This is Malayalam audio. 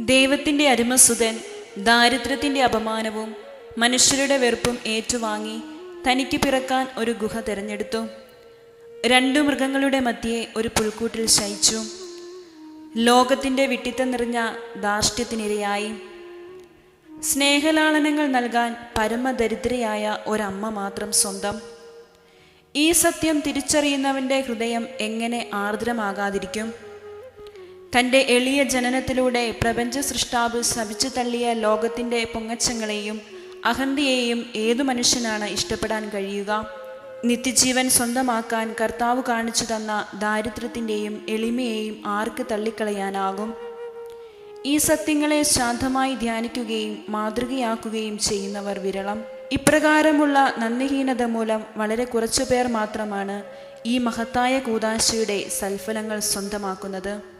ദൈവത്തിന്റെ അരുമസുതൻ ദാരിദ്ര്യത്തിന്റെ അപമാനവും മനുഷ്യരുടെ വെറുപ്പും ഏറ്റുവാങ്ങി തനിക്ക് പിറക്കാൻ ഒരു ഗുഹ തിരഞ്ഞെടുത്തു. രണ്ടു മൃഗങ്ങളുടെ മധ്യേ ഒരു പുൽക്കൂട്ടിൽ ശയിച്ചു. ലോകത്തിന്റെ വിട്ടിത്തം നിറഞ്ഞ ധാർഷ്ട്യത്തിനിരയായി. സ്നേഹലാളനങ്ങൾ നൽകാൻ പരമദരിദ്രയായ ഒരമ്മ മാത്രം സ്വന്തം. ഈ സത്യം തിരിച്ചറിയുന്നവന്റെ ഹൃദയം എങ്ങനെ ആർദ്രമാകാതിരിക്കും? തന്റെ എളിയ ജനനത്തിലൂടെ പ്രപഞ്ച സൃഷ്ടാവ് ശവിച്ചു തള്ളിയ ലോകത്തിന്റെ പൊങ്ങച്ചങ്ങളെയും അഹന്തയെയും ഏതു മനുഷ്യനാണ് ഇഷ്ടപ്പെടാൻ കഴിയുക? നിത്യജീവൻ സ്വന്തമാക്കാൻ കർത്താവ് കാണിച്ചു തന്ന ദാരിദ്ര്യത്തിന്റെയും എളിമയെയും ആർക്ക് തള്ളിക്കളയാനാകും? ഈ സത്യങ്ങളെ ശാന്തമായി ധ്യാനിക്കുകയും മാതൃകയാക്കുകയും ചെയ്യുന്നവർ വിരളം. ഇപ്രകാരമുള്ള നന്ദിഹീനത മൂലം വളരെ കുറച്ചു പേർ മാത്രമാണ് ഈ മഹത്തായ കൂതാശയുടെ സൽഫലങ്ങൾ സ്വന്തമാക്കുന്നത്.